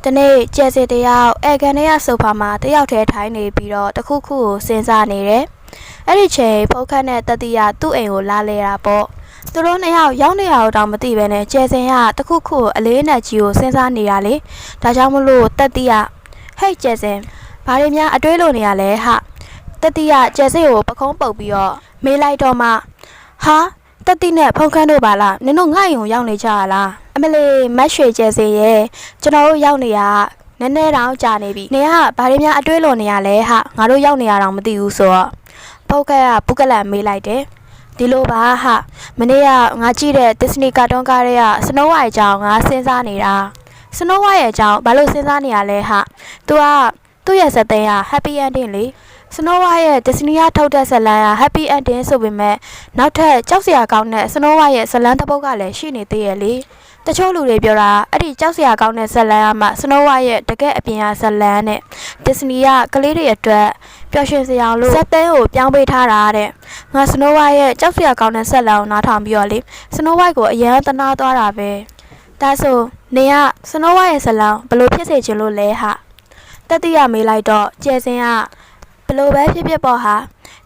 ။ဒီနေ့ကျဲစီတယောက်အဲကန်ထဲကဆိုဖာမှာတယောက်တည်းထိုင်နေပြီးတော့တစ်ခုခုကိုစဉ်းစားနေတယ်။အဲ့ဒီချိန်ဖုတ်ခတ်နဲ့တတိယသူ့အိမ်ကိုလာလေတာပေါ့။သူတို့နှစ်ယောက်ရောက်နေရတော့တောင်မသိပဲနဲ့ကျဲစင်ကတစ်ခုခုကိုအလေးနဲ့ကြီးကိုစဉ်းစားနေတာလေ။ဒါကြောင့်မလို့တတိယဟဲ့ကျဲစင်ဘာတွေများအတွေးလို့နေရလဲဟာ။တတိယကျဲစိတ်ကိုပခုံးပုတ်ပြီးတော့မေးလိုက်တော့မှဟာတတိနဲ့ဖုန်ခန်းတို့ပါလားနင်တို့ငှို့ရုံရောက်နေကြရလားအ မလေးမတ်ရွှေကျဲစင်ရဲ့ကျွန်တော်တို့ရောက်နေရနည်းနည်းတော့ကြာနေပြီနေကဘာတွေများအတွေးလို့နေရလဲဟာငါတို့ရောက်နေရတော့မသိဘူးဆိုတော့ပုတ်ကကပုကလန်မေးလိုက်တယ်ဒီလိုပါဟာမနေ့ကငါကြည့်တဲ့ Disney ကာတွန်းကားတွေကစနိုးဝိုင်အကြောင်းငါစဉ်းစားနေတာစနိုးဝိုင်ရဲ့အကြောင်းဘာလို့စဉ်းစားနေရလဲဟာ तू ကသူ့ရဲ့ဇာတ်သိမ်းက happy ending လေစနိုးဝိုင်ရဲ့ Disney ကထုတ်တဲ့ဇာတ်လမ်းက happy ending ဆိုပေမဲ့နောက်ထပ်ကြောက်စရာကောင်းတဲ့စနိုးဝိုင်ရဲ့ဇာတ်လမ်းတစ်ပုဒ်ကလည်းရှိနေသေးရဲ့လေ တချို့လူတွေပြောတာအဲ့ဒီကြောက်စရာကောင်းတဲ့ဇာတ်လမ်းကမှစနိုးဝိုင်ရဲ့တကယ်အပြင်အဇာတ်လမ်းနဲ့ Disney ကကလေးတွေအတွက်ပျော်ရွှင်စရာလို့ဇာတ်သိမ်းကိုပြောင်းပေးထားတာတဲ့ငါစနိုးဝိုင်ရဲ့ကြောက်စရာကောင်းတဲ့ဇာတ်လမ်းကိုနားထောင်ပြီးတော့လေစနိုးဝိုင်ကိုအရန်သနာသွားတာပဲဒါဆိုနေကစနိုးဝိုင်ရဲ့ဇာတ်လမ်းဘယ်လိုဖြစ်စေချင်လို့လဲဟာတတိယမေးလိုက်တော့ကျဲစင်ကဘလို့ပဲဖြစ်ဖြစ်ပေါ့ဟာ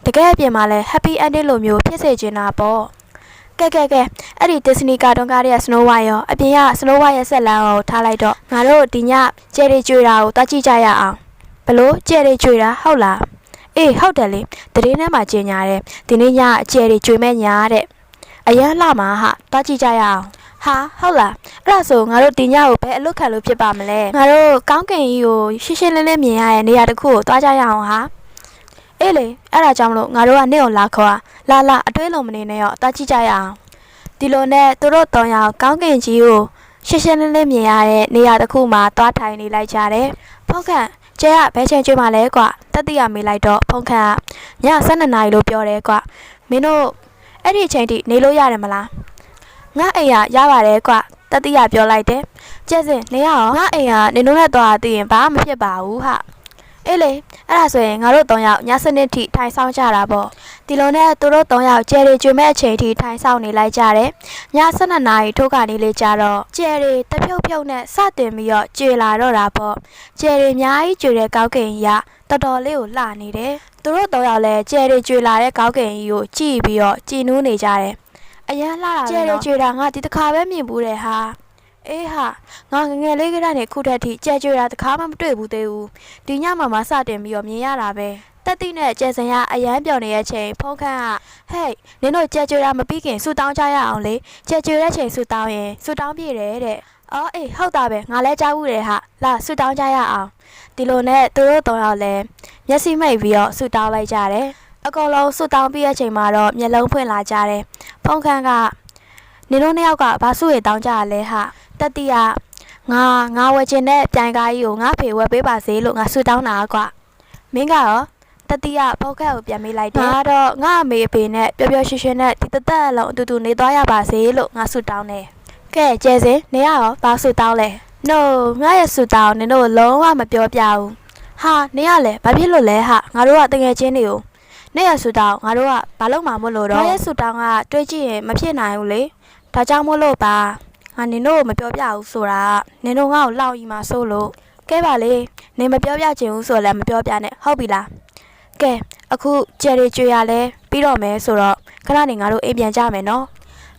တကယ်အပြင်မှာလဲ happy ending လိုမျိုးဖြစ်စေချင်တာပေါ့ ကဲကဲကဲအဲ့ဒီ Disney ကာတွန်းကားတွေက Snow White ရောအပြင်က Snow White ရဲ့ဆက်လမ်းကိုထားလိုက်တော့ငါတို့ဒီညကျဲရီကျွေတာကိုတွားကြည့်ကြရအောင်ဘလို့ကျဲရီကျွေတာဟုတ်လားအေးဟုတ်တယ်လေတရင်ထဲမှာကျင်ညာတယ်ဒီနေ့ညအကျဲရီကျွေမဲ့ညာတဲ့အရန်လှမှာဟာတွားကြည့်ကြရအောင်ဟာဟုတ်လားအဲ့ဒါဆိုငါတို့ဒီညကိုဘယ်အလုပ်ခံလို့ဖြစ်ပါမလဲငါတို့ကောင်းကင်ကြီးကိုရှင်းရှင်းလင်းလင်းမြင်ရတဲ့နေရာတစ်ခုကိုတွားကြရအောင်ဟာ အေးလေအဲ့ဒါကြောင့်မလို့ငါတို့ကနေ့အောင်လာခေါ်လာလာအတွေးလုံးမနေနဲ့ရောတွားကြည့်ကြရအောင်ဒီလိုနဲ့သူတို့တောင်ရကောင်းကင်ကြီးကိုရှင်းရှင်းလင်းလင်းမြင်ရတဲ့နေရာတစ်ခုမှာတွားထိုင်နေလိုက်ကြတယ်ဖောက်ခန့်ကျဲကဘဲချင်းကျွေးမှလဲကွာတက်တိရမေးလိုက်တော့ဖုန်ခန့်ကည7နာရီလို့ပြောတယ်ကွာမင်းတို့အဲ့ဒီအချိန်ထိနေလို့ရတယ်မလားငါအိမ်ကရပါတယ်ကွတတိယပြောလိုက်တယ်ကျက်စင်နေရအောင်ငါအိမ်ကနင်တို့နဲ့သွားသိရင်ဘာမှမဖြစ်ပါဘူးဟာ အေးလေအဲ့ဒါဆိုရင်ငါတို့၃ယောက်ညစနစ်ထိထိုင်ဆောင်ကြတာပေါ့ဒီလိုနဲ့သူတို့၃ယောက်ကျယ်ရီကျွေမဲ့အချိန်ထိထိုင်ဆောင်နေလိုက်ကြတယ်ည7နာရီထိုးကနေလေကြတော့ကျယ်ရီတဖြုတ်ဖြုတ်နဲ့စတင်ပြီးတော့ကျွေလာတော့တာပေါ့ကျယ်ရီအများကြီးကျွေတဲ့ကောက်ကင်ကြီးကတော်တော်လေးကိုလှနေတယ်သူတို့၃ယောက်လည်းကျယ်ရီကျွေလာတဲ့ကောက်ကင်ကြီးကိုကြည့်ပြီးတော့ကြည်နူးနေကြတယ်အရန်လှတာပဲနော်ကြဲကြွေတာငါဒီတစ်ခါပဲမြင်ဘူးတယ်ဟာ အေးဟာငါငယ်ငယ်လေးကတည်းကခုထက်ထိကြဲကြွေတာတစ်ခါမှမတွေ့ဘူးသေးဘူးဒီညမှာမှစတင်ပြီးတော့မြင်ရတာပဲတက်တိနဲ့ကျဲစင်ရအရန်ပြော်နေတဲ့အချိန်ဖုန်းခန့်ကဟဲ့နင်တို့ကြဲကြွေတာမပြီးခင်ဆူတောင်းကြရအောင်လေကြဲကြွေတဲ့ချိန်ဆူတောင်းရင်ဆူတောင်းပြည့်တယ်တဲ့အော်အေးဟုတ်တာပဲငါလည်းကြားဘူးတယ်ဟာလာဆူတောင်းကြရအောင်ဒီလိုနဲ့သူတို့တော့ရောက်လဲမျက်စိမိတ်ပြီးတော့ဆူတောင်းလိုက်ကြတယ်အကောင်လုံးဆူတောင်းပြီးတဲ့အချိန်မှာတော့မျက်လုံးဖွင့်လာကြတယ်ဖုန်ခန်းက နင်တို့နှစ်ယောက်ကဘာစုရတောင်းကြရလဲဟာတတိယငါငါဝယ်ချင်တဲ့ပြိုင်ကားကြီးကိုငါဖေဝယ်ပေးပါစေလို့ငါဆူတောင်းတာကွာမင်းကရောတတိယဖုတ်ခက်ကိုပြန်မေးလိုက်တယ်ငါတော့ငါအမေအဖေနဲ့ပျော်ပျော်ရွှင်ရွှင်နဲ့ဒီတသက်အလုံးအတူတူနေသွားရပါစေလို့ငါဆူတောင်းတယ်ကဲကျဲစင်နေရရောဘာဆူတောင်းလဲ no ငါရဲ့ဆူတောင်းနင်တို့လုံးဝမပြောပြဘူးဟာနေရလဲဘာဖြစ်လို့လဲဟာငါတို့ကတငယ်ချင်းတွေကိုနေ့ရဆူတောင်းငါတို့ကဘာလို့မှမလို့တော့နေ့ရဆူတောင်းကတွေးကြည့်ရင်မဖြစ်နိုင်ဘူးလေ ဒါကြောင့်မို့လို့ပါငါနင်တို့ကိုမပြောပြဘူးဆိုတာနင်တို့ငါ့ကိုလောက်ကြီးမှဆိုလို့ကဲပါလေနင်မပြောပြချင်ဘူးဆိုလည်းမပြောပြနဲ့ဟုတ်ပြီလားကဲအခုကျယ်ရီကျွေရလဲပြီးတော့မယ်ဆိုတော့ခဏနေငါတို့အိမ်ပြန်ကြမယ်နော်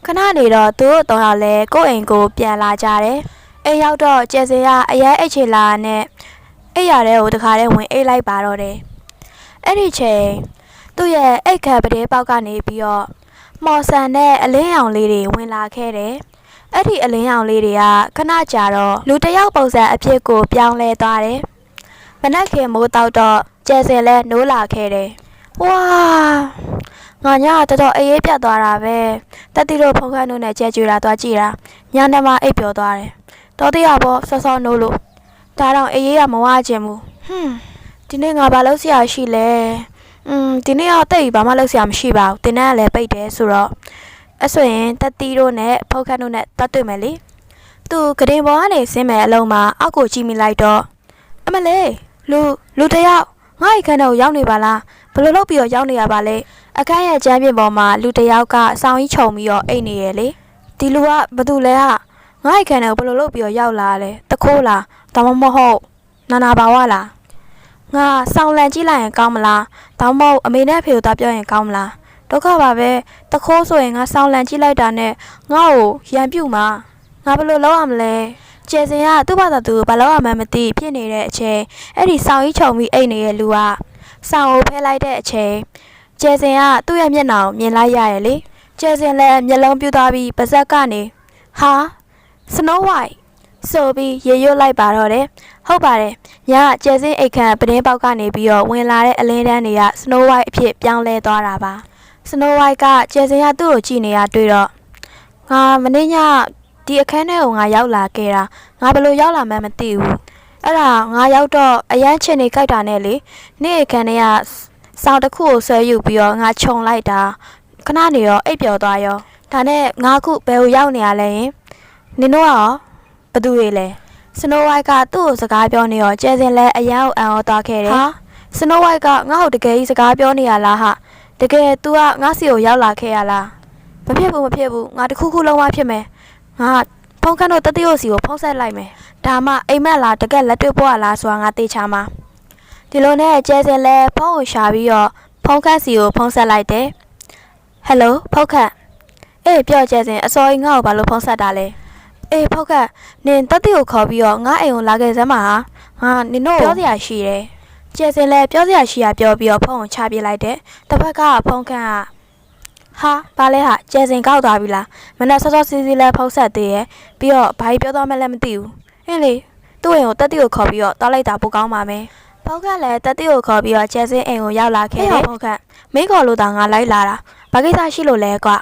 ခဏနေတော့သူတို့တော့ရောက်လဲကိုယ့်အိမ်ကိုပြန်လာကြတယ်အိမ်ရောက်တော့ကျယ်စင်ကအရဲအိတ်ချေလာနဲ့အိတ်ရတဲ့ကိုတခါတည်းဝင်အိတ်လိုက်ပါတော့တယ်အဲ့ဒီချိန်သူ့ရဲ့အိတ်ခတ်ပတဲ့ပေါက်ကနေပြီးတော့ မော်ဆန်နဲ့အလင်းရောင်လေးတွေဝင်လာခဲ့တယ်။အဲ့ဒီအလင်းရောင်လေးတွေကခဏကြာတော့လူတစ်ယောက်ပုံစံအဖြစ်ကိုပြောင်းလဲသွားတယ်။မနက်ခင်မိုးတောက်တော့ကျဲစင်လဲနိုးလာခဲ့တယ်။ဝါငါညကတော်တော်အေးအေးပြတ်သွားတာပဲ။တက်တီတို့ဖုန်ခန့်တို့နဲ့ကျဲကျွေတာသွားကြည့်တာညနေမှအိပ်ပျော်သွားတယ်။တော်သေးရပေါ့ဆော့ဆော့နိုးလို့ဒါတော့အေးအေးကမဝခြင်းဘူး။ဟွန်းဒီနေ့ငါဘာလုပ်စရာရှိလဲ။ อืมဒီနေ့တော့တိတ်ဘာမှလုပ်စရာမရှိပါဘူးတင်တန်းကလည်းပိတ်တယ်ဆိုတော့အဲ့ဆိုရင်တက်တီတို့နဲ့ဖောက်ခတ်တို့နဲ့တွတ်တွေ့မယ်လေသူဂရင်ပေါ်ကနေဆင်းမယ်အလုံးမှာအောက်ကိုကြည့်မိလိုက်တော့အမလေးလူလူတစ်ယောက်ငါ့အခန်းထဲကိုရောက်နေပါလားဘယ်လိုလုပ်ပြီးတော့ရောက်နေရပါလဲအခန်းရဲ့ကျမ်းပြင်ပေါ်မှာလူတစ်ယောက်ကစောင်းကြီးခြုံပြီးတော့အိတ်နေရလေဒီလူကဘာတူလဲဟာငငါ့အိတ်ခန်းထဲကိုဘယ်လိုလုပ်ပြီးတော့ရောက်လာလဲတခိုးလားဒါမှမဟုတ်နာနာဘာဝလား ငါဆောင်းလန့်ကြည့်လိုက်ရင်ကောင်းမလားဒါမှမဟုတ်အမေနဲ့အဖေကိုသားပြောရင်ကောင်းမလားဒုက္ခပါပဲတခိုးဆိုရင်ငါဆောင်းလန့်ကြည့်လိုက်တာနဲ့ငါ့ကိုရံပြုတ်မှာငါဘယ်လိုလုပ်ရမလဲကျယ်စင်ကသူ့ဘာသာသူဘာလို့ရမှန်းမသိဖြစ်နေတဲ့အချိန်အဲ့ဒီဆောင်းကြီးချုံပြီးအိတ်နေတဲ့လူကဆောင်းကိုဖဲလိုက်တဲ့အချိန်ကျယ်စင်ကသူ့ရဲ့မျက်နှာကိုမြင်လိုက်ရတယ်လေကျယ်စင်လည်းမျက်လုံးပြူသွားပြီးပါဇက်ကနေဟာ Snow White ဆိုပြီးရေရွတ်လိုက်ပါတော့တယ်ဟုတ်ပါတယ်ညကကျယ်စင်းအိတ်ခမ်းပတင်းပေါက်ကနေပြီးတော့ဝင်လာတဲ့အလင်းတန်းတွေက Snow White အဖြစ်ပြောင်းလဲသွားတာပါ Snow White ကကျယ်စင်းကသူ့ကိုကြည့်နေရတွေ့တော့ငါမနေ့ညဒီအခန်းထဲကိုငါရောက်လာခဲ့တာငါဘယ်လိုရောက်လာမှန်းမသိဘူးအဲ့ဒါငါရောက်တော့အရန်ချင်နေကြိုက်တာနဲ့လေနေ့အခန်းထဲကစောင်းတစ်ခုကိုဆွဲယူပြီးတော့ငါခြုံလိုက်တာခဏနေတော့အိပ်ပျော်သွားရောဒါနဲ့ငါခုဘယ်ကိုရောက်နေရလဲယင်နင်တို့ကရော ဘသူတွေလဲစနိုးဝိုက်ကသူ့ကိုစကားပြောနေရောကျဲစင်လဲအရန်ကိုအံ့ဩသွားခဲ့တယ်ဟာစနိုးဝိုက်ကငါ့ကိုတကယ်ကြီးစကားပြောနေရလားဟာတကယ် तू ကငါစီကိုရောက်လာခဲ့ရလားမဖြစ်ဘူးမဖြစ်ဘူးငါတခုခုလုံးဝဖြစ်မယ်ငါဖုန်းခန်းတို့တတိယစီကိုဖုန်းဆက်လိုက်မယ်ဒါမှအိမ်မက်လားတကယ်လက်တွေ့ပွားလားဆိုတာငါသိချာမှာဒီလိုနဲ့ကျဲစင်လဲဖုန်းကိုရှာပြီးတော့ဖုန်းခန်းစီကိုဖုန်းဆက်လိုက်တယ်ဟယ်လိုဖုန်းခန်းအေးပြောကျဲစင်အစောကြီးငါ့ကိုဘာလို့ဖုန်းဆက်တာလဲ အေးဖောက်ကနင်တက်တီကိုခေါ်ပြီးတော့ငါအိမ်ကိုလာခဲ့စမ်းပါဟာငါနင်တို့ပြောစရာရှိတယ်ကျဲစင်လဲပြောစရာရှိရပြောပြီးတော့ဖုန်းကိုချပြလိုက်တယ်တစ်ဖက်ကဖုန်းခန့်ကဟာဘာလဲဟာကျဲစင်ကောက်သွားပြီလားမနေ့စောစောစီးစီးလဲဖုန်းဆက်သေးရဲ့ပြီးတော့ဘာကြီးပြောသွားမှလည်းမသိဘူးအင်းလေသူ့အိမ်ကိုတက်တီကိုခေါ်ပြီးတော့တောက်လိုက်တာပိုကောင်းပါမယ်ဖောက်ကလည်းတက်တီကိုခေါ်ပြီးတော့ကျဲစင်အိမ်ကိုရောက်လာခဲ့တယ်ဖောက်ကမင်းခေါ်လို့တောင်ငါလိုက်လာတာဘာကိစ္စရှိလို့လဲကွာ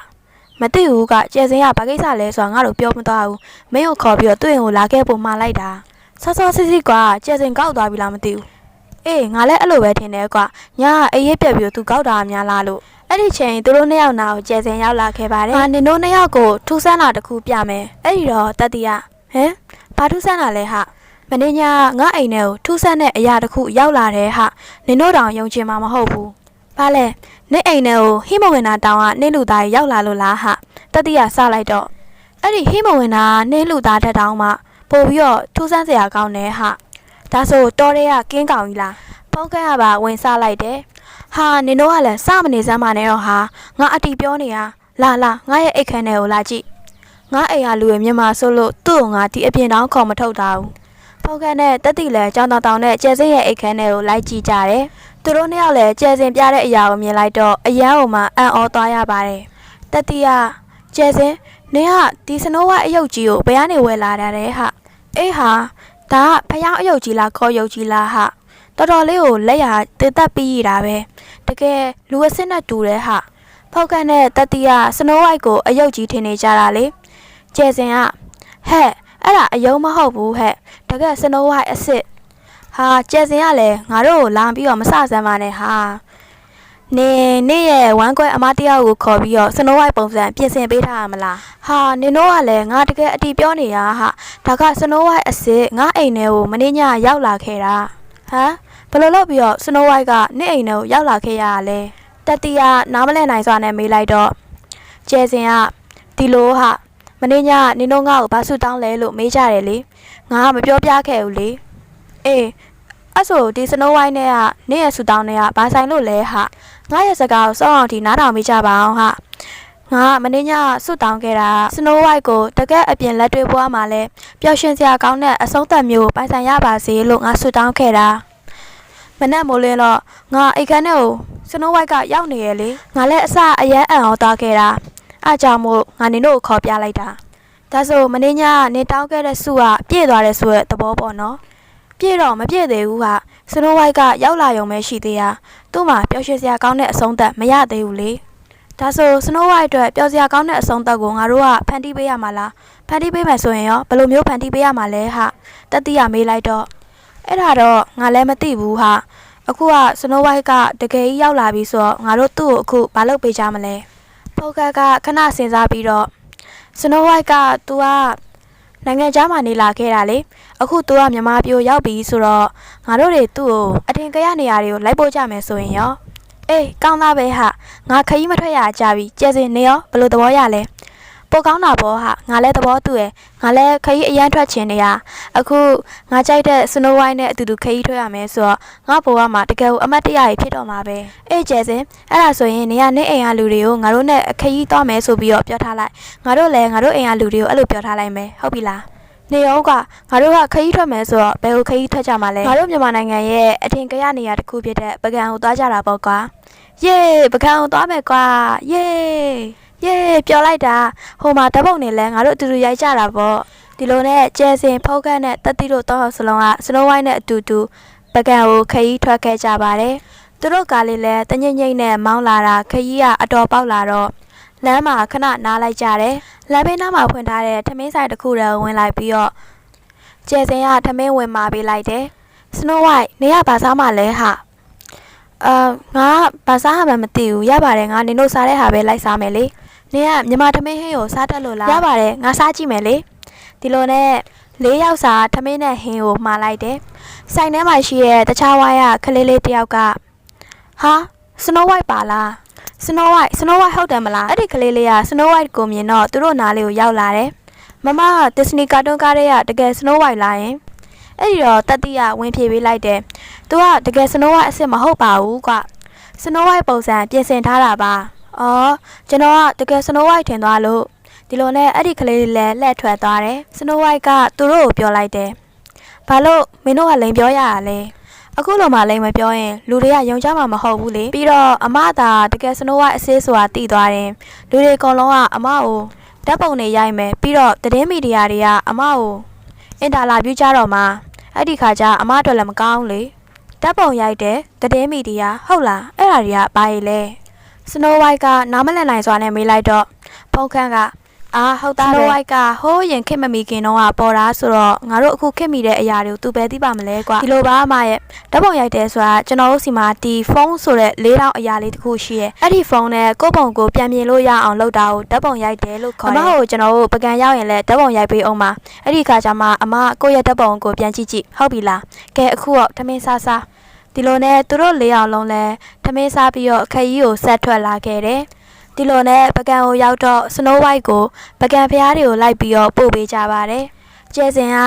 မသိဘူးကကျဲစင်ကဘာကိစ္စလဲဆိုတာငါတို့ပြောမသွားဘူးမင်းကိုခေါ်ပြီးတော့သူ့ရင်ကိုလာခဲ့ပုံမှားလိုက်တာဆော့ဆော့စစ်စစ်ကွာကျဲစင်ကောက်သွားပြီလားမသိဘူးအေးငါလည်းအဲ့လိုပဲထင်တယ်ကွာညာကအေးရေးပြက်ပြီးတော့သူကောက်တာများလားလို့အဲ့ဒီချိန်သူတို့နှစ်ယောက်နာကိုကျဲစင်ရောက်လာခဲ့ပါတယ်ဟာနင်တို့နှစ်ယောက်ကိုထူးဆန်းတာတစ်ခုပြမယ်အဲ့ဒီတော့တတိယဟမ်ဘာထူးဆန်းတာလဲဟာမင်းညာငါအိမ်ထဲကိုထူးဆန်းတဲ့အရာတစ်ခုရောက်လာတယ်ဟာနင်တို့တောင်ယုံချင်မှာမဟုတ်ဘူးဘာလဲ နေအိမ်ထဲကိုဟိမဝင်နာတောင်ကနေလူသားကြီးရောက်လာလို့လားဟာတတိယစလိုက်တော့အဲ့ဒီဟိမဝင်နာနေလူသားတက်တောင်မှပို့ပြီးတော့ထူးဆန်းစရာကောင်းတယ်ဟာဒါဆိုတော်ရဲကကင်းကောင်ကြီးလားဖုန်းကရပါဝင်စလိုက်တယ်ဟာနင်တို့ကလည်းစမနေစမ်းပါနဲ့တော့ဟာငါအတီပြောနေရလာလာငါရဲ့အိတ်ခမ်းထဲကိုလာကြည့်ငါအိမ်ကလူရဲ့မြန်မာဆိုလို့သူ့ကိုငါဒီအပြင်တောင်ခေါ်မထုတ်တာဘူးဖုန်းကနဲ့တက်တီလည်းကြောင်တောင်တောင်နဲ့ကျဲစိရဲ့အိတ်ခမ်းထဲကိုလိုက်ကြည့်ကြတယ် သူတို့နှစ်ယောက်လည်းကျဲစင်ပြတဲ့အရာကိုမြင်လိုက်တော့အရန်ဟိုမှာအံ့ဩသွားရပါတယ်တက်တီကကျဲစင်နင်ကဒီစနိုးဝအယုတ်ကြီးကိုဘယ်ကနေဝယ်လာတာလဲဟာအေးဟာဒါကဖျောင်းအယုတ်ကြီးလားခေါ်ယုတ်ကြီးလားဟာတော်တော်လေးကိုလက်ရတည်သက်ပြီးရတာပဲတကယ်လူအစ်စ်နဲ့တူတယ်ဟာဖောက်ကန်တဲ့တက်တီကစနိုးဝိုက်ကိုအယုတ်ကြီးထင်နေကြတာလေကျဲစင်ကဟဲ့အဲ့ဒါအယုံမဟုတ်ဘူးဟဲ့တကယ်စနိုးဝိုက်အစ်စ် ဟာကျဲစင်ကလည်းငါတို့ကိုလာပြီးတော့မဆဆမ်းပါနဲ့ဟာနေနေရဲ့ဝမ်းကွဲအမတယောက်ကိုခေါ်ပြီးတော့စနိုးဝိုက်ပုံစံပြင်ဆင်ပေးထားရမလားဟာနင်တို့ကလည်းငါတကယ်အတီပြောနေရဟာဒါကစနိုးဝိုက်အစ်စ်ငါအိမ်ထဲကိုမနေ့ညရောက်လာခဲ့တာဟမ်ဘယ်လိုလုပ်ပြီးတော့စနိုးဝိုက်ကနေ့အိမ်ထဲကိုရောက်လာခဲ့ရတာလဲတတီကနားမလဲနိုင်စွာနဲ့မေးလိုက်တော့ကျဲစင်ကဒီလိုဟာမနေ့ညနင်တို့ငါ့ကိုဘာဆူတောင်းလဲလို့မေးကြတယ်လေငါကမပြောပြခဲ့ဘူးလေ အေးအဲ့ဆိုဒီစနိုးဝိုင်းနဲ့ကနေ့ရဲ့ဆူတောင်းနဲ့ကဘာဆိုင်လို့လဲဟာငါရဲ့စကားကိုစောင့်အောင်ဒီနားထောင်မိကြပါအောင်ဟာငါကမင်းညဆွတ်တောင်းခဲ့တာစနိုးဝိုက်ကိုတကက်အပြင်လက်တွေ့ပွားမှာလဲပျော်ရွှင်စရာကောင်းတဲ့အဆုံးသက်မျိုးပိုင်ဆိုင်ရပါစေလို့ငါဆွတ်တောင်းခဲ့တာမနဲ့မိုးလင်းတော့ငါအိတ်ခမ်းထဲကိုစနိုးဝိုက်ကရောက်နေရဲ့လေငါလည်းအစအရန်အံ့ဩသွားခဲ့တာအားကြောင့်မို့ငါနင်တို့ကိုခေါ်ပြလိုက်တာဒါဆိုမင်းညကနေတောင်းခဲ့တဲ့စုကပြည့်သွားတယ်ဆိုတဲ့သဘောပေါ့နော် ပြည့်တော့မပြည့်သေးဘူးဟာစနိုးဝိုက်ကရောက်လာရုံပဲရှိသေးတာသူ့မှာပျော်ရွှင်စရာကောင်းတဲ့အဆုံးသက်မရသေးဘူးလေဒါဆိုစနိုးဝိုက်အတွက်ပျော်စရာကောင်းတဲ့အဆုံးသက်ကိုငါတို့ကဖန်တီးပေးရမှာလားဖန်တီးပေးမယ်ဆိုရင်ရောဘယ်လိုမျိုးဖန်တီးပေးရမှာလဲဟာတက်တီးရမေးလိုက်တော့အဲ့ဒါတော့ငါလည်းမသိဘူးဟာအခုကစနိုးဝိုက်ကတကယ်ကြီးရောက်လာပြီဆိုတော့ငါတို့သူ့ကိုအခုမလုပ်ပေးကြမလဲဖောက်ကကခဏစဉ်းစားပြီးတော့စနိုးဝိုက်က तू က နိုင်ငံခြားမှာနေလာခဲ့တာလေအခုသူကမြန်မာပြည်ရောက်ပြီဆိုတော့ငါတို့တွေသူ့ကိုအထင်ကရနေရာတွေကိုလိုက်ပို့ကြမယ်ဆိုရင်ရောအေးကောင်းသားပဲဟာငါခရီးမထွက်ရကြပြီကျဲစင်နေရောဘယ်လိုသဘောရလဲဖ ပိုကောင်းတာပေါ့ဟာငါလည်းသဘောတူရယ်ငါလည်းခရီးအရန်ထွက်ချင်နေရအခုငါကြိုက်တဲ့စနိုးဝိုင်းနဲ့အတူတူခရီးထွက်ရမယ်ဆိုတော့ငါဘဝမှာတကယ်ကိုအမတ်တရကြီးဖြစ်တော့မှာပဲအေးကျဲစင်အဲ့ဒါဆိုရင်နေရနေအိမ်ကလူတွေကိုငါတို့နဲ့ခရီးသွားမယ်ဆိုပြီးတော့ပြောထားလိုက်ငါတို့လည်းငါတို့အိမ်ကလူတွေကိုအဲ့လိုပြောထားလိုက်မယ်ဟုတ်ပြီလားနေရောကငါတို့ကခရီးထွက်မယ်ဆိုတော့ဘယ်ကိုခရီးထွက်ကြမှာလဲငါတို့မြန်မာနိုင်ငံရဲ့အထင်ကရနေရာတစ်ခုဖြစ်တဲ့ပကံကိုသွားကြတာပေါ့ကွာယေးပကံကိုသွားမယ်ကွာယေး ယေးပျော်လိုက်တာဟိုမှာဓာတ်ပုံနေလဲငါတို့အတူတူရိုက်ကြတာပေါ့ဒီလိုနဲ့ကျဲစင်ဖောက်ခန့်နဲ့တက်တိတို့တောက်စလုံးကစနိုးဝိုင်းနဲ့အတူတူပကံကိုခရီးထွက်ခဲ့ကြပါတယ်သူတို့ကားလေးလဲတညိမ့်ညိမ့်နဲ့မောင်းလာတာခရီးကအတော်ပေါက်လာတော့လမ်းမှာခဏနားလိုက်ကြတယ်လမ်းဘေးနားမှာဖွင့်ထားတဲ့ထမင်းဆိုင်တစ်ခုတည်းဝင်လိုက်ပြီးတော့ကျဲစင်ကထမင်းဝင်มาပေးလိုက်တယ်စနိုးဝိုင်းနေရဘာစားမှလဲဟာအာငါဘာစားမှမသိဘူးရပါတယ်ငါနင်တို့စားတဲ့ဟာပဲလိုက်စားမယ်လေ နင်ကမြန်မာထမင်းဟင်းကိုစားတတ်လို့လားရပါတယ်ငါစားကြည့်မယ်လေဒီလိုနဲ့လေးယောက်စာထမင်းနဲ့ဟင်းကိုမှာလိုက်တယ်ဆိုင်ထဲမှာရှိတဲ့တခြားဝိုင်းကခလေးလေးတယောက်ကဟာစနိုးဝိုက်ပါလားစနိုးဝိုက်စနိုးဝိုက်ဟုတ်တယ်မလားအဲ့ဒီကလေးလေးကစနိုးဝိုက်ကိုမြင်တော့သူတို့နားလေးကိုရောက်လာတယ်မမကဒစ္စနီကာတွန်းကားတွေကတကယ်စနိုးဝိုက်လားယင်အဲ့ဒီတော့တတိယဝင်ပြေးပေးလိုက်တယ်သူကတကယ်စနိုးဝိုက်အစ်စ်မဟုတ်ပါဘူးကွစနိုးဝိုက်ပုံစံပြင်ဆင်ထားတာပါ အော်ကျွန်တော်ကတကယ်စနိုးဝိုက်ထင်သွားလို့ဒီလိုနဲ့အဲ့ဒီကလေးလေးလည်းလှည့်ထွက်သွားတယ်စနိုးဝိုက်ကသူတို့ကိုပြောလိုက်တယ်ဘာလို့မင်းတို့ကလိန်ပြောရတာလဲအခုလိုမှလိန်မပြောရင်လူတွေကယုံကြမှာမဟုတ်ဘူးလေပြီးတော့အမသာတကယ်စနိုးဝိုက်အဆေးဆိုတာတည်သွားတယ်လူတွေအကုန်လုံးကအမကိုဓာတ်ပုံတွေရိုက်မယ်ပြီးတော့သတင်းမီဒီယာတွေကအမကိုအင်တာလာဗျူးကြတော့မှအဲ့ဒီခါကျအမအတွက်လည်းမကောင်းလေဓာတ်ပုံရိုက်တယ်သတင်းမီဒီယာဟုတ်လားအဲ့ဒါတွေကဘာကြီးလဲ စနိုးဝိုက်ကနားမလည်နိုင်စွာနဲ့မေးလိုက်တော့ဖုန်ခန့်ကအာဟုတ်သားပဲစနိုးဝိုက်ကဟိုးရင်ခက်မမီခင်တော့ကပေါ်တာဆိုတော့ငါတို့အခုခက်မိတဲ့အရာတွေကိုသူပဲသိပါမလဲကွာဒီလိုပါအမရဲ့ဓာတ်ပုံရိုက်တယ်ဆိုတာကျွန်တော်တို့စီမှာဒီဖုန်းဆိုတဲ့၄တောင်အရာလေးတစ်ခုရှိရဲ့အဲ့ဒီဖုန်းနဲ့ကိုယ့်ပုံကိုပြန်မြင်လို့ရအောင်လုပ်တာကိုဓာတ်ပုံရိုက်တယ်လို့ခေါ်တယ်အမကိုကျွန်တော်တို့ပကံရောက်ရင်လည်းဓာတ်ပုံရိုက်ပေးအောင်ပါအဲ့ဒီခါကျမှအမကိုယ့်ရဲ့ဓာတ်ပုံကိုပြန်ကြည့်ကြည့်ဟုတ်ပြီလားကဲအခုတော့ထမင်းစားစား ဒီလိုနဲ့သူတို့လေးအောင်လုံးလဲထမင်းစားပြီးတော့အခရီးကိုဆက်ထွက်လာခဲ့တယ်။ဒီလိုနဲ့ပကံကိုရောက်တော့စနိုးဝိုက်ကိုပကံဖျားတွေကိုလိုက်ပြီးတော့ပို့ပေးကြပါတယ်။ကျဲစင်က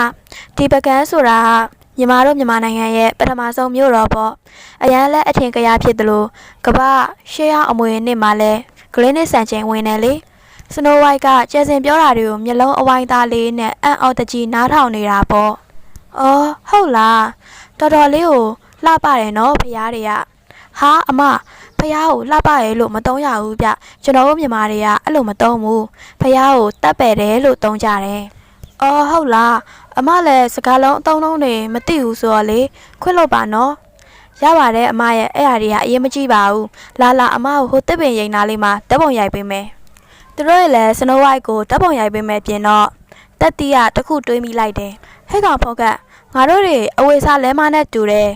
ဒီပကံဆိုတာကညီမတို့မြန်မာနိုင်ငံရဲ့ပထမဆုံးမြို့တော်ပေါ့။အရန်လက်အထင်ကရဖြစ်တယ်လို့ကမ္ဘာရှေးရောက်အမွေနှစ်မှာလဲဂလင်းနစ်ဆန်ချိန်ဝင်တယ်လေ။စနိုးဝိုက်ကကျဲစင်ပြောတာတွေကိုမျက်လုံးအဝိုင်းသားလေးနဲ့အံ့ဩတကြီးနားထောင်နေတာပေါ့။အော်ဟုတ်လားတော်တော်လေးကို လှပတယ်နော်ဖရားတွေကဟာအမဖရားကိုလှပရဲလို့မတုံးရဘူးဗျကျွန်တော်တို့မြန်မာတွေကအဲ့လိုမတုံးဘူးဖရားကိုတတ်ပယ်တယ်လို့တုံးကြတယ်အော်ဟုတ်လားအမလည်းစကားလုံးအတုံးလုံးတွေမသိဘူးဆိုတော့လေခွင့်လို့ပါနော်ရပါတယ်အမရဲ့အဲ့ဟာတွေကအရင်မကြည့်ပါဘူးလာလာအမကိုဟိုတစ်ပင်ရိန်နာလေးမှာတပ်ပုံရိုက်ပေးမယ်သူတို့ရဲ့လည်းစနိုးဝိုက်ကိုတပ်ပုံရိုက်ပေးမယ်ပြင်တော့တက်တီးကတခုတွေးမိလိုက်တယ်ဟဲ့ကောင်ဖောက်ကငါတို့တွေအဝေစားလဲမနဲ့တူတယ်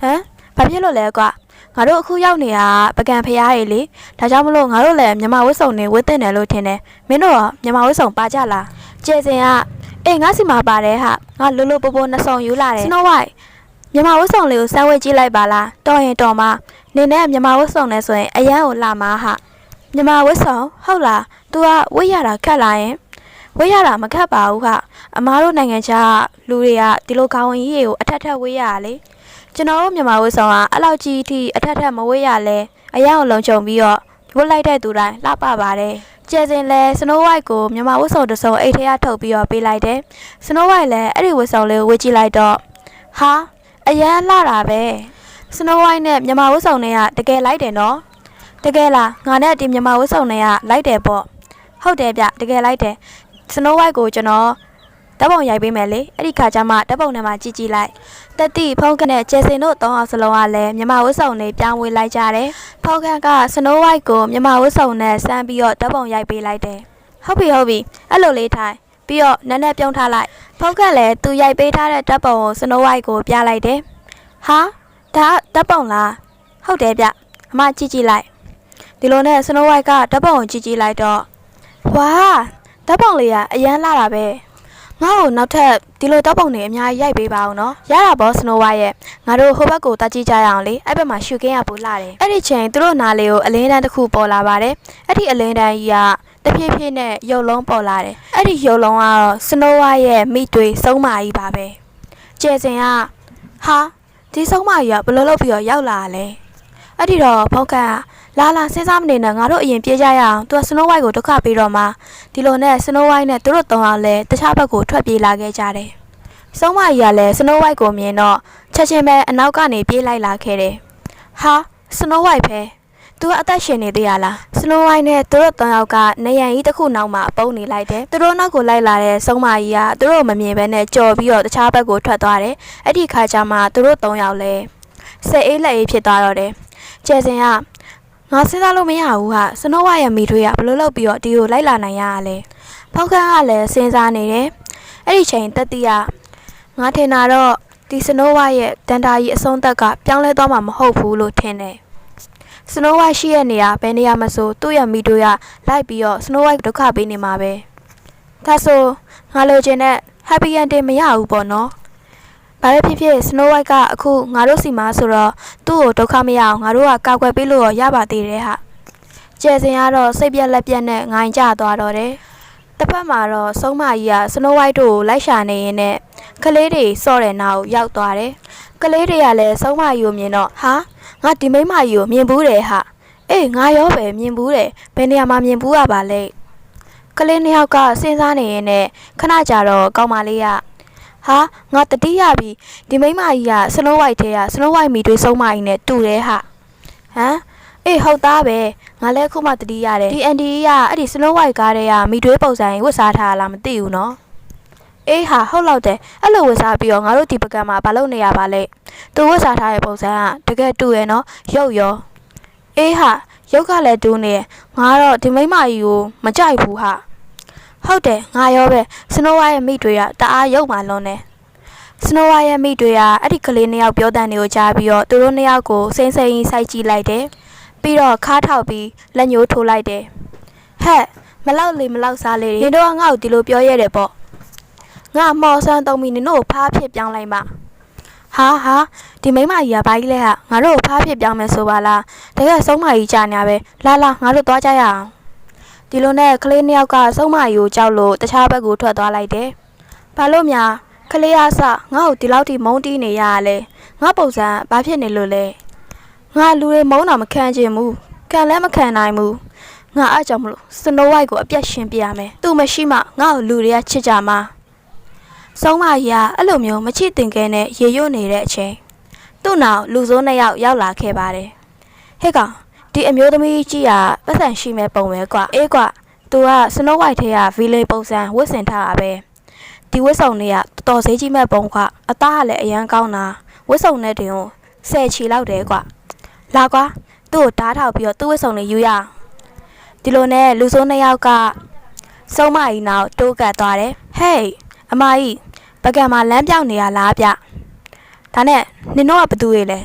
ဟမ်ဘာဖြစ်လို့လဲကွာငါတို့အခုရောက်နေတာကပကံဖျားရည်လေဒါကြောင့်မလို့ငါတို့လည်းမြန်မာဝတ်စုံတွေဝတ်တင်တယ်လို့ထင်တယ်မင်းတို့ရောမြန်မာဝတ်စုံပါကြလားကျဲစင်ကအေးငါစီမှာပါတယ်ဟာငါလိုလိုပိုပိုနှစ်စုံယူလာတယ်စနိုးဝိုက်မြန်မာဝတ်စုံလေးကိုစမ်းဝဲကြည့်လိုက်ပါလားတော်ရင်တော်မှာနေနဲ့မြန်မာဝတ်စုံနဲ့ဆိုရင်အရန်ကိုလာမှာဟာမြန်မာဝတ်စုံဟုတ်လား तू ကဝတ်ရတာခက်လာရင်ဝတ်ရတာမခက်ပါဘူးခအမားတို့နိုင်ငံခြားလူတွေကဒီလိုကောင်းဝင်ကြီးတွေကိုအထက်ထက်ဝတ်ရတာလေ ကျွန်တော်တို့မြန်မာဝတ်ဆောင်ကအဲ့လောက်ကြီးအထိအထက်ထက်မဝေးရလဲအရန်ကိုလုံခြုံပြီးတော့ဝတ်လိုက်တဲ့သူတိုင်းလှပပါတယ်ကျဲစင်လဲစနိုးဝိုက်ကိုမြန်မာဝတ်ဆောင်တစ်စုံအိတ်ထဲကထုတ်ပြီးတော့ပေးလိုက်တယ်စနိုးဝိုက်လည်းအဲ့ဒီဝတ်ဆောင်လေးကိုဝတ်ကြည့်လိုက်တော့ဟာအရန်လှတာပဲစနိုးဝိုက်နဲ့မြန်မာဝတ်ဆောင်တွေကတကယ်လိုက်တယ်နော်တကယ်လားငါနဲ့ဒီမြန်မာဝတ်ဆောင်တွေကလိုက်တယ်ပေါ့ဟုတ်တယ်ဗျတကယ်လိုက်တယ်စနိုးဝိုက်ကိုကျွန်တော် ဓာတ်ပုံရိုက်ပေးမယ်လေအဲ့ဒီခါကျမှဓာတ်ပုံထဲမှာကြည့်ကြည့်လိုက်တက်တိဖုန်ခနဲ့ကျဲစင်တို့သုံးအောင်စလုံးကလည်းမြမဝတ်စုံနဲ့ပြောင်းဝေးလိုက်ကြတယ်။ဖုန်ခကစနိုးဝိုက်ကိုမြမဝတ်စုံနဲ့စမ်းပြီးတော့ဓာတ်ပုံရိုက်ပေးလိုက်တယ်။ဟုတ်ပြီဟုတ်ပြီအဲ့လိုလေးထိုင်ပြီးတော့နက်နက်ပြုံးထားလိုက်ဖုန်ခလည်းသူရိုက်ပေးထားတဲ့ဓာတ်ပုံကိုစနိုးဝိုက်ကိုပြလိုက်တယ်။ဟာဒါဓာတ်ပုံလားဟုတ်တယ်ဗျအမကြည့်ကြည့်လိုက်ဒီလိုနဲ့စနိုးဝိုက်ကဓာတ်ပုံကိုကြည့်ကြည့်လိုက်တော့ဝါဓာတ်ပုံလေးကအရန်လာတာပဲမ ငါ့ကိုနောက်ထပ်ဒီလိုတောက်ပုံတွေအများကြီးရိုက်ပေးပါအောင်နော်ရတာပေါ့စနိုဝိုင်းရဲ့ငါတို့ဟိုဘက်ကိုတက်ကြည့်ကြရအောင်လေအဲ့ဘက်မှာရှူကင်းရပူလာတယ်အဲ့ဒီချိန်သူတို့နားလေးကိုအလင်းတန်းတစ်ခုပေါ်လာပါတယ်အဲ့ဒီအလင်းတန်းကြီးကတဖြည်းဖြည်းနဲ့ရုပ်လုံးပေါ်လာတယ်အဲ့ဒီရုပ်လုံးကတော့စနိုဝိုင်းရဲ့မိတွေစုံးမာကြီးပါပဲကျဲစင်ကဟာဒီစုံးမာကြီးကဘယ်လိုလုပ်ပြီးတော့ရောက်လာတာလဲအဲ့ဒီတော့ဖောက်ကန်းက လာလာစဉ်းစားမနေနဲ့ငါတို့အရင်ပြေးကြရအောင်သူကစနိုဝိုင်းကိုဒုက္ခပေးတော့မှဒီလိုနဲ့စနိုဝိုင်းနဲ့သူတို့သုံးအောင်လဲတခြားဘက်ကိုထွက်ပြေးလာခဲ့ကြတယ်စုံးမကြီးကလည်းစနိုဝိုင်းကိုမြင်တော့ချက်ချင်းပဲအနောက်ကနေပြေးလိုက်လာခဲ့တယ်ဟာစနိုဝိုင်းပဲသူကအသက်ရှင်နေသေးရလားစနိုဝိုင်းနဲ့သူတို့သုံးယောက်ကနေရန်ကြီးတစ်ခုနောက်မှာအပုန်းနေလိုက်တယ်သူတို့နောက်ကိုလိုက်လာတဲ့စုံးမကြီးကသူတို့မမြင်ဘဲနဲ့ကြော်ပြီးတော့တခြားဘက်ကိုထွက်သွားတယ်အဲ့ဒီခါကျမှသူတို့သုံးယောက်လဲစိတ်အေးလက်အေးဖြစ်သွားတော့တယ်ကျဲစင်က ငါစဉ်းစားလို့မရဘူးဟာစနိုးဝါရဲ့မိထွေးကဘယ်လိုလုပ်ပြီးတော့ဒီကိုလိုက်လာနိုင်ရလဲဖောက်ခန်းကလည်းစဉ်းစားနေတယ်အဲ့ဒီချိန်တက်တီကငါထင်တာတော့ဒီစနိုးဝါရဲ့တန်တာကြီးအဆုံးသက်ကပြောင်းလဲသွားမှာမဟုတ်ဘူးလို့ထင်တယ်စနိုးဝါရှိရဲ့နေရာဘယ်နေရာမဆိုသူ့ရဲ့မိထွေးကလိုက်ပြီးတော့စနိုးဝါဒုက္ခပေးနေမှာပဲဒါဆိုငါလိုချင်တဲ့ happy ending မရဘူးပေါ့နော် ဘာပဲဖြစ်ဖြစ် Snow White ကအခုငါတို့စီမှာဆိုတော့သူ့ကိုဒုက္ခမရအောင်ငါတို့ကကာကွယ်ပေးလို့ရပါသေးတယ်ဟာကျယ်စင်ကတော့စိတ်ပြက်လက်ပြက်နဲ့ငိုင်ကြသွားတော့တယ်တစ်ဖက်မှာတော့စုံမကြီးက Snow White တို့ကိုလိုက်ရှာနေရင်းနဲ့ကလေးတွေစော့တဲ့နောက်ရောက်သွားတယ်ကလေးတွေကလည်းစုံမကြီးကိုမြင်တော့ဟာငါဒီမိန်းမကြီးကိုမြင်ဘူးတယ်ဟာအေးငါရောပဲမြင်ဘူးတယ်ဘယ်နေရာမှာမြင်ဘူးရပါလဲကလေးနှစ်ယောက်ကစဉ်းစားနေရင်းနဲ့ခဏကြာတော့ကောင်းမလေးက ဟာငါတတိယပြီဒီမိန်းမကြီးကစနိုးဝိုက်ထဲကစနိုးဝိုက်မီတွေစုံမကြီးနဲ့တူတယ်ဟာဟမ်အေးဟုတ်သားပဲငါလည်းခုမှတတိရတယ်ဒီအန်ဒီကအဲ့ဒီစနိုးဝိုက်ကားတွေကမီတွေပုံစံဝတ်စားထားလားမသိဘူးနော်အေးဟာဟုတ်တော့တယ်အဲ့လိုဝတ်စားပြီးတော့ငါတို့ဒီပကံမှာဘာလုပ်နေရပါလဲသူဝတ်စားထားတဲ့ပုံစံကတကယ်တူရဲ့နော်ရုပ်ရောအေးဟာရုပ်ကလည်းတူနေငါတော့ဒီမိန်းမကြီးကိုမကြိုက်ဘူးဟာ ဟုတ်တယ်ငါရောပဲစနိုးဝါရဲ့မိတွေက တအားရုပ်မှလွန်တယ်စနိုးဝါရဲ့မိတွေကအဲ့ဒီကလေးနှစ်ယောက်ပြောတဲ့နေကိုကြားပြီးတော့သူတို့နှစ်ယောက်ကိုစိမ့်စိမ့်စိုက်ကြည့်လိုက်တယ်ပြီးတော့ခါထောက်ပြီးလက်ညှိုးထိုးလိုက်တယ်ဟဲ့မလောက်လေမလောက်စားလေနင်တို့ကငါ့ကိုဒီလိုပြောရတယ်ပေါ့ငါမော်ဆန်းသုံးပြီးနင်တို့ကိုဖားဖြစ်ပြောင်းလိုက်ပါဟာဟာဒီမိမကြီးကဘာကြီးလဲဟာငါတို့ကိုဖားဖြစ်ပြောင်းမယ်ဆိုပါလားတကယ်ဆုံးမကြီးကြာနေပဲလာလာငါတို့သွားကြရအောင် ဒီလိုနဲ့ကလေးနှစ်ယောက်ကစုံမကြီးကိုကြောက်လို့တခြားဘက်ကိုထွက်သွားလိုက်တယ်။ဘာလို့များကလေးအဆငါ့ကိုဒီလောက်ထိမုန်းတီးနေရရလဲ။ငါပုံစံဘာဖြစ်နေလို့လဲ။ငါလူတွေမုန်းတာမခံချင်ဘူး။ခံလည်းမခံနိုင်ဘူး။ငါအားကြောင့်မလို့စနိုးဝိုက်ကိုအပြတ်ရှင်းပြရမယ်။သူမရှိမှငါ့ကိုလူတွေကချစ်ကြမှာ။စုံမကြီးကအဲ့လိုမျိုးမချစ်တင်ခဲနဲ့ရေရွတ်နေတဲ့အချိန်သူ့နောက်လူစိုးနှစ်ယောက်ရောက်လာခဲ့ပါတယ်။ဟဲ့ကောင် ဒီအမျိုးသမီးကြီးကပတ်စံရှိမဲ့ပုံပဲကွာအေးကွာသူကစနိုးဝိုက်ထဲကဗီလိန်ပုံစံဝတ်ဆင်ထားတာပဲဒီဝတ်စုံတွေကတော်တော်ဈေးကြီးမဲ့ပုံကွာအသားကလည်းအရန်ကောင်းတာဝတ်စုံနဲ့တင်ကိုဆယ်ချီလောက်တယ်ကွာလာကွာသူ့ကိုဓားထောက်ပြီးတော့သူ့ဝတ်စုံတွေယူရအောင်ဒီလိုနဲ့လူစိုးနှစ်ယောက်ကစုံမကြီးနောက်တိုးကတ်သွားတယ်ဟေးအမကြီးပကံမှာလမ်းပြောင်းနေရလားဗျဒါနဲ့နင်တို့ကဘသူတွေလဲ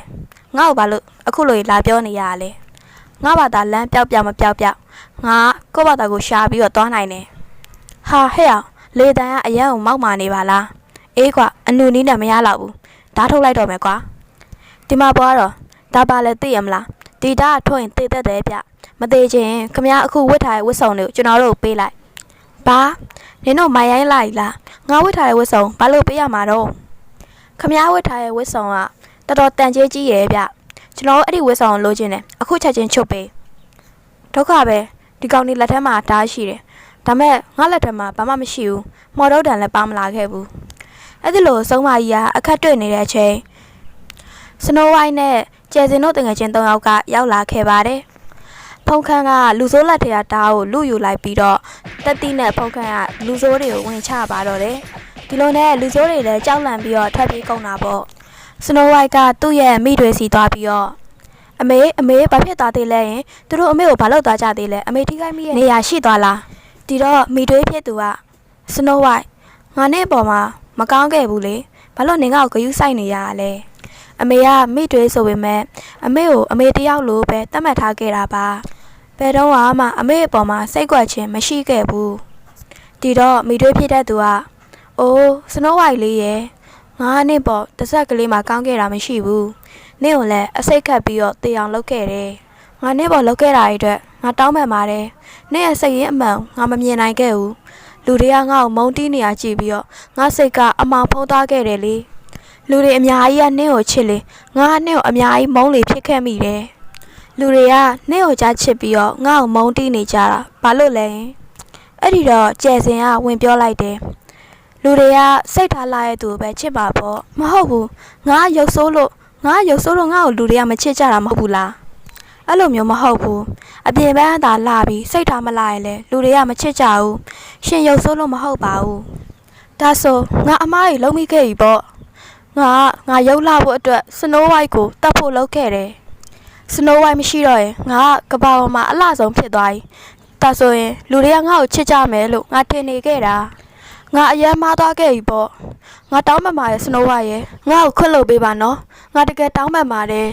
ငါ့ကိုဘာလို့အခုလိုလာပြောနေရတာလဲ ငါဘာသာလမ်းပျောက်ပျောက်မပျောက်ပျောက်ငါကိုယ့်ဘာသာကိုရှာပြီးတော့သွားနိုင်တယ်ဟာဟဲ့အောင်လေတန်ကအရန်ကိုမောက်မာနေပါလားအေးကွာအနုနီးနဲ့မရတော့ဘူးဓာတ်ထုတ်လိုက်တော့မယ်ကွာဒီမှာပွားတော့ဒါပါလဲသိရမလားဒီဓာတ်ထုတ်ရင်သိတတ်တယ်ဗျမသေးချင်းခမရအခုဝတ်ထားတဲ့ဝတ်စုံတွေကိုကျွန်တော်တို့ပေးလိုက်ဘာနင်တို့မိုင်ရိုင်းလိုက်လားငါဝတ်ထားတဲ့ဝတ်စုံဘာလို့ပေးရမှာတော့ခမရဝတ်ထားတဲ့ဝတ်စုံကတော်တော်တန်ကျေးကြီးရဲ့ဗျ ကျွန်တော်တို့အဲ့ဒီဝစ်ဆောင်ကိုလိုချင်တယ်အခုချက်ချင်းချုပ်ပေးဒုက္ခပဲဒီကောင်ဒီလက်ထက်မှာဓာတ်ရှိတယ်ဒါမဲ့ငါလက်ထက်မှာဘာမှမရှိဘူးမော်တော့တန်လည်းပါမလာခဲ့ဘူးအဲ့ဒီလိုဆုံးမကြီးကအခက်တွေ့နေတဲ့အချိန်စနိုးဝိုင်းနဲ့ကျယ်စင်တို့တငယ်ချင်း၃ယောက်ကရောက်လာခဲ့ပါတယ်ဖုန်ခန်းကလူစိုးလက်ထက်ကဓာတ်ကိုလူယူလိုက်ပြီးတော့တက်တိနဲ့ဖုန်ခန်းကလူစိုးတွေကိုဝင်ချပါတော့တယ်ဒီလိုနဲ့လူစိုးတွေလည်းကြောက်လန့်ပြီးတော့ထွက်ပြေးကုန်တာပေါ့ စနိုးဝိုက်ကသူ့ရဲ့မိတွေစီသွားပြီးတော့အမေအမေဘာဖြစ်သွားသေးလဲယင်သူတို့အမေကိုဘာလုပ်သွားကြသေးလဲအမေထိခိုက်မိရဲ့နေရာရှိသွားလားဒီတော့မိတွေဖြစ်သူကစနိုးဝိုက်ငါနဲ့အပေါ်မှာမကောင်းခဲ့ဘူးလေဘာလို့နင်ကကိုဂယုစိုက်နေရတာလဲအမေကမိတွေဆိုပေမဲ့အမေကိုအမေတယောက်လိုပဲတတ်မှတ်ထားခဲ့တာပါဘယ်တော့မှအမေအပေါ်မှာစိတ်ကွက်ခြင်းမရှိခဲ့ဘူးဒီတော့မိတွေဖြစ်တဲ့သူက။အိုးစနိုးဝိုင်လေးရဲ့ ငါနဲ့ပေါ့တစ်ဆက်ကလေးမှကောင်းခဲ့တာမရှိဘူး။နင့်ကိုလည်းအစိတ်ခတ်ပြီးတော့တေအောင်လုပ်ခဲ့တယ်။ငါနဲ့ပေါ့လုပ်ခဲ့တာတွေအတွက်ငါတောင်းပန်ပါတယ်။နင့်ရဲ့စိတ်ရင်းအမှန်ငါမမြင်နိုင်ခဲ့ဘူး။လူတွေကငါ့ကိုမုန်းတီးနေရကြည့်ပြီးတော့ငါစိတ်ကအမှောင်ဖုံးသွားခဲ့တယ်လေ။လူတွေအများကြီးကနင့်ကိုချစ်လေငါကနင့်ကိုအများကြီးမုန်းလေဖြစ်ခဲ့မိတယ်။လူတွေကနင့်ကိုကြားချစ်ပြီးတော့ငါ့ကိုမုန်းတီးနေကြတာဘာလို့လဲ။အဲ့ဒီတော့ကျယ်စင်ကဝင်ပြောလိုက်တယ်။ လူတွေကစိတ်ထားလာတဲ့သူကိုပဲချစ်ပါပေါ့မဟုတ်ဘူးငါရုပ်ဆိုးလို့ငါရုပ်ဆိုးလို့ငါ့ကိုလူတွေကမချစ်ကြတာမဟုတ်ဘူးလားအဲ့လိုမျိုးမဟုတ်ဘူးအပြင်ပန်းသာလာပြီးစိတ်ထားမလာရင်လေလူတွေကမချစ်ကြဘူးရှင်ရုပ်ဆိုးလို့မဟုတ်ပါဘူးဒါဆိုငါအမားကြီးလုံးမိခဲ့ပြီပေါ့ငါကငါရုပ်လာဖို့အတွက်စနိုးဝိုက်ကိုတတ်ဖို့လုပ်ခဲ့တယ်စနိုးဝိုက်မရှိတော့ရင်ငါကကဘာပေါ်မှာအလှဆုံးဖြစ်သွားပြီဒါဆိုရင်လူတွေကငါ့ကိုချစ်ကြမယ်လို့ငါထင်နေခဲ့တာ ငါအယမ်းမားသွားခဲ့ပြီပေါ့ငါတောင်းပန်ပါတယ်စနိုးဝါရဲ့ငါ့ကိုခွင့်လို့ပေးပါနော်ငါတကယ်တောင်းပန်ပါတယ်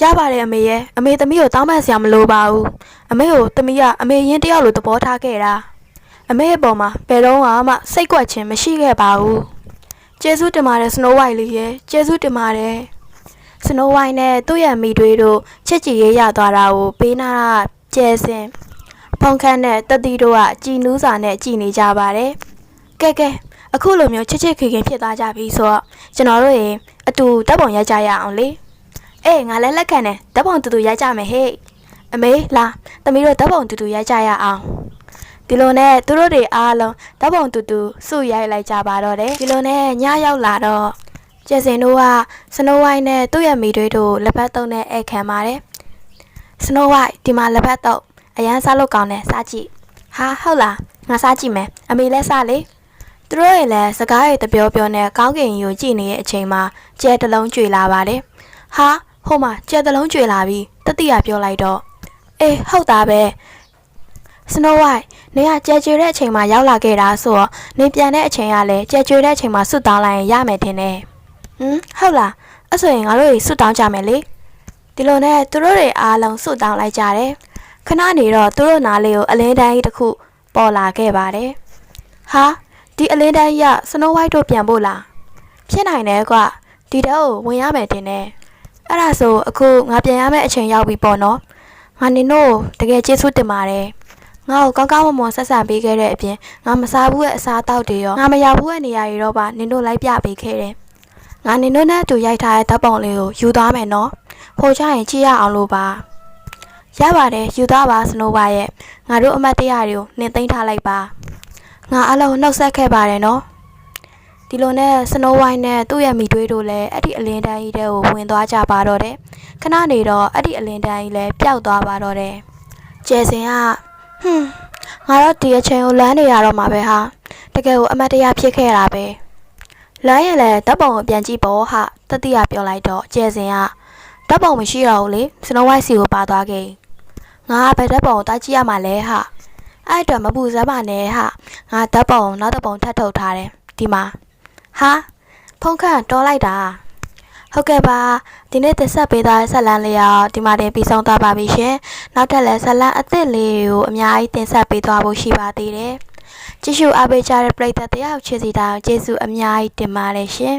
ရပါတယ်အမေရဲ့အမေသမီးကိုတောင်းပန်စရာမလိုပါဘူးအမေကိုသမီးကအမေရင်းတယောက်လိုသဘောထားခဲ့တာအမေရဲ့ပုံမှာဘယ်တော့မှစိတ်ကွက်ခြင်းမရှိခဲ့ပါဘူးကျေးဇူးတင်ပါတယ်စနိုးဝိုင်လေးရဲ့ကျေးဇူးတင်ပါတယ်စနိုးဝိုင်နဲ့သူ့ရဲ့မိတွေတို့ချစ်ကြည်ရေးရသွားတာကိုပေးနာတာကျဲစင်ဖုန်ခန့်နဲ့တတိတို့ကကြည်နူးစာနဲ့ကြည်နေကြပါတယ် ကဲကဲအခုလိုမျိုးချစ်ချစ်ခင်ခင်ဖြစ်သွားကြပြီဆိုတော့ကျွန်တော်တို့ရေအတူတပ်ပုံရိုက်ကြရအောင်လေအေးငါလည်းလက်ခံတယ်တပ်ပုံတူတူရိုက်ကြမယ်ဟေ့အမေလာသမီးတို့တပ်ပုံတူတူရိုက်ကြရအောင်ဒီလိုနဲ့သူတို့တွေအားလုံးတပ်ပုံတူတူစုရိုက်လိုက်ကြပါတော့တယ်ဒီလိုနဲ့ညရောက်လာတော့ကျက်စင်တို့ကစနိုးဝိုင်းနဲ့သူ့ရဲ့မိတွေတို့လက်ဖက်တုံးနဲ့ဧခံပါတယ်စနိုးဝိုင်းဒီမှာလက်ဖက်တုံးအရန်စားလို့ကောင်းတယ်စားကြည့်ဟာဟုတ်လားငါစားကြည့်မယ်အမေလည်းစားလေ သူတို့ရဲ့လည်းစကားရဲ့တပြောပြောနဲ့ကောင်းကင်ကြီးကိုကြည့်နေတဲ့အချိန်မှာကျဲတစ်လုံးကျွေလာပါတယ်။ဟာဟိုမှာကျဲတစ်လုံးကျွေလာပြီးတတိယပြောလိုက်တော့အေးဟုတ်တာပဲ။ Snow White နေကကျဲကျွေတဲ့အချိန်မှာရောက်လာခဲ့တာဆိုတော့နေပြန်တဲ့အချိန်ကလည်းကျဲကျွေတဲ့အချိန်မှာဆွတ်တောင်းလိုက်ရင်ရမယ်ထင်တယ်။ဟမ်ဟုတ်လားအဲ့ဆိုရင်ငါတို့တွေဆွတ်တောင်းကြမယ်လေ။ဒီလိုနဲ့သူတို့တွေအားလုံးဆွတ်တောင်းလိုက်ကြတယ်။ခဏနေတော့သူတို့နားလေးကိုအလင်းတိုင်းကြီးတစ်ခုပေါ်လာခဲ့ပါတယ်။ဟာ ဒီအလင်းတန်းကြီးကစနိုးဝိုက်တို့ပြန်ဖို့လားဖြစ်နိုင်တယ်ကွဒီတော့ကိုဝင်ရမယ်တင်တယ်အဲ့ဒါဆိုအခုငါပြန်ရမယ့်အချိန်ရောက်ပြီပေါ့နော်ငါနင်တို့ကိုတကယ်ကျေးဇူးတင်ပါတယ်ငါ့ကိုကောင်းကောင်းမွန်မွန်ဆက်ဆံပေးခဲ့တဲ့အပြင်ငါမစားဘူးရဲ့အစားအသောက်တွေရောငါမရောက်ဘူးရဲ့နေရာတွေတော့ပါနင်တို့လိုက်ပြပေးခဲ့တယ်ငါနင်တို့နဲ့အတူရိုက်ထားတဲ့ဓာတ်ပုံလေးကိုယူသွားမယ်နော်ဟိုချရင်ကြည့်ရအောင်လို့ပါရပါတယ်ယူသွားပါစနိုးဝိုက်ရဲ့ငါတို့အမတ်တရတွေကိုနင်သိမ်းထားလိုက်ပါ ငါအလုံးနှုတ်ဆက်ခဲ့ပါတယ်နော်ဒီလိုနဲ့စနိုးဝိုင်းနဲ့သူ့ရဲ့မိတွေးတို့လည်းအဲ့ဒီအလင်းတန်းကြီးတဲ့ကိုဝင်သွားကြပါတော့တယ်ခဏနေတော့အဲ့ဒီအလင်းတန်းကြီးလည်းပျောက်သွားပါတော့တယ်ကျယ်စင်ကဟွန်းငါတော့ဒီအချိန်ကိုလမ်းနေရတော့မှာပဲဟာတကယ်ကိုအမတ်တရားဖြစ်ခဲ့တာပဲလမ်းရင်လည်းဓာတ်ပုံကိုပြန်ကြည့်ပေါ့ဟာတတိယပြောလိုက်တော့ကျယ်စင်ကဓာတ်ပုံမရှိတော့ဘူးလေစနိုးဝိုင်းစီကိုပါသွားခဲ့ငါကဘယ်ဓာတ်ပုံကိုတားကြည့်ရမှာလဲဟာ အဲ့အတွက်မပူစမ်းပါနဲ့ဟာငါဓာတ်ပုံနောက်တစ်ပုံထပ်ထုတ်ထားတယ်ဒီမှာဟာဖုန်းခန့်တော်လိုက်တာဟုတ်ကဲ့ပါဒီနေ့တက်ဆက်ပေးသွားတဲ့ဆက်လန်းလေးရောဒီမှာတင်ပြီးဆုံးသွားပါပြီရှင်နောက်ထပ်လည်းဆက်လန်းအသစ်လေးကိုအများကြီးတင်ဆက်ပေးသွားဖို့ရှိပါသေးတယ်ကြည့်ရှုအားပေးကြတဲ့ပရိသတ်တယောက်ချစ်စီတာကိုကျေးဇူးအများကြီးတင်ပါတယ်ရှင်